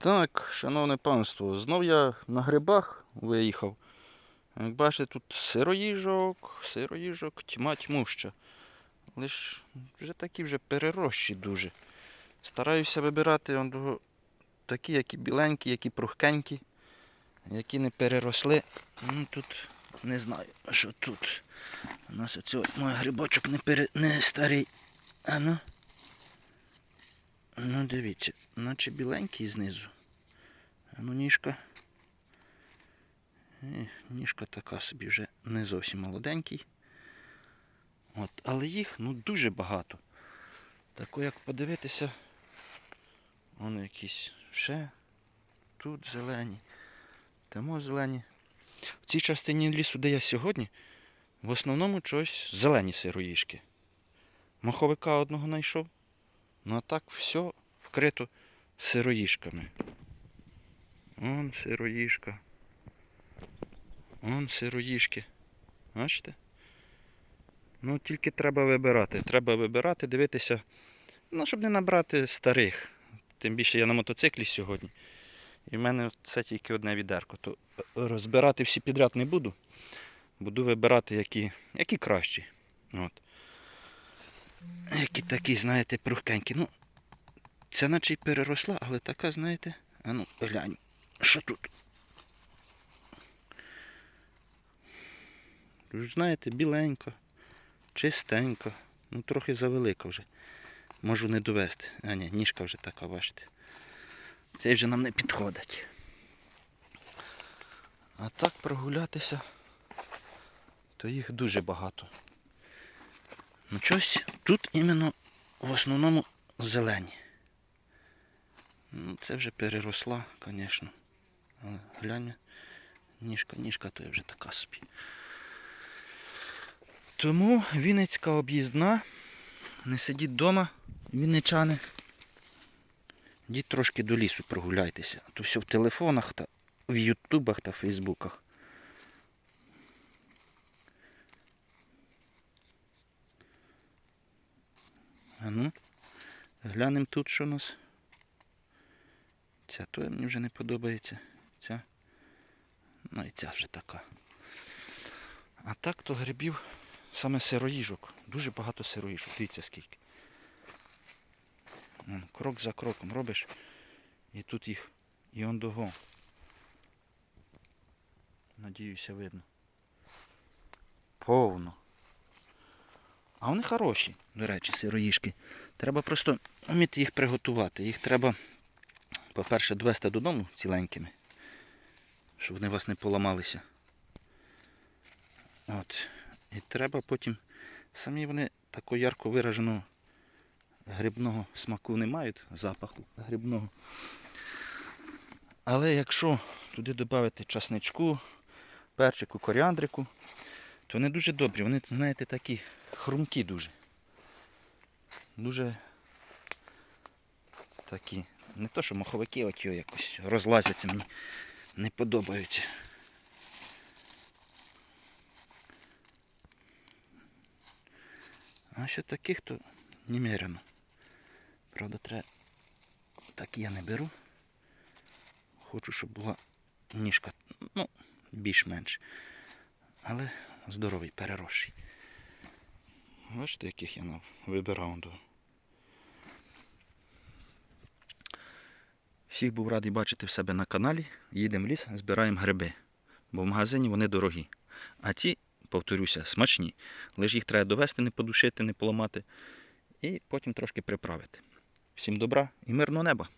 Так, шановне панство, знов я на грибах виїхав. Як бачите, тут сироїжок, сироїжок, тьма тьмуща. Лиш вже такі вже перерощі дуже. Стараюся вибирати такі, які біленькі, які прухкенькі, які не переросли. Ну, тут не знаю, що тут. У нас оцього мой грибочок не, пере... не старий. А ну. Ну, дивіться, наче біленький знизу. А ну ніжка. Е, Ніжка така собі вже не зовсім молоденький. От, але їх ну дуже багато. Тако як подивитися, вони якісь ще тут зелені, там зелені. В цій частині лісу, де я сьогодні, в основному чогось зелені сироїшки. Маховика одного знайшов. Ну а так все вкрито сироїшками. Он сироїшка. Он сироїшки. Бачите? Ну, тільки треба вибирати. Треба вибирати, дивитися, ну, щоб не набрати старих. Тим більше я на мотоциклі сьогодні. І в мене це тільки одне відерко. То розбирати всі підряд не буду. Буду вибирати, які, які кращі. От. Які такі, знаєте, прухкенькі. Ну, це наче й переросла, але така, знаєте. А ну, глянь, що тут? Знаєте, біленька, чистенька, ну трохи завелика вже. Можу не довести. А ні, ніжка вже така, бачите. Цей вже нам не підходить. А так прогулятися, то їх дуже багато. Ну щось тут іменно в основному зелені. Ну, це вже переросла, звісно. Але глянь, ніжка, ніжка то є вже така собі. Тому Вінницька об'їзна. Не сидіть вдома, вінничани. Йдіть трошки до лісу прогуляйтеся. А то все в телефонах та в ютубах та фейсбуках. А ну, глянемо тут, що у нас. Ця то мені вже не подобається. Ця. Ну і ця вже така. А так то грибів саме сироїжок. Дуже багато сироїжок. Дивіться скільки. Крок за кроком робиш. І тут їх і он дого. Надіюся, видно. Повно. А вони хороші, до речі, сироїжки. Треба просто вміти їх приготувати. Їх треба, по-перше, довести додому ціленькими, щоб вони у вас не поламалися. От. І треба потім. Самі вони такого ярко вираженого грибного смаку не мають, запаху грибного. Але якщо туди додати часничку, перчику, коріандрику, то вони дуже добрі. Вони, знаєте, такі хрумкі дуже. Дуже такі. Не то, що маховики от його якось розлазяться, мені не подобаються. А ще таких то немерено. Правда, треба. Так я не беру. Хочу, щоб була ніжка, ну, більш-менш. Але здоровий, переросший. Бачите, яких я вибирав. Всіх був радий бачити в себе на каналі. Їдемо в ліс, збираємо гриби. Бо в магазині вони дорогі. А ці, повторюся, смачні. Лише їх треба довести, не подушити, не поламати. І потім трошки приправити. Всім добра і мирного неба!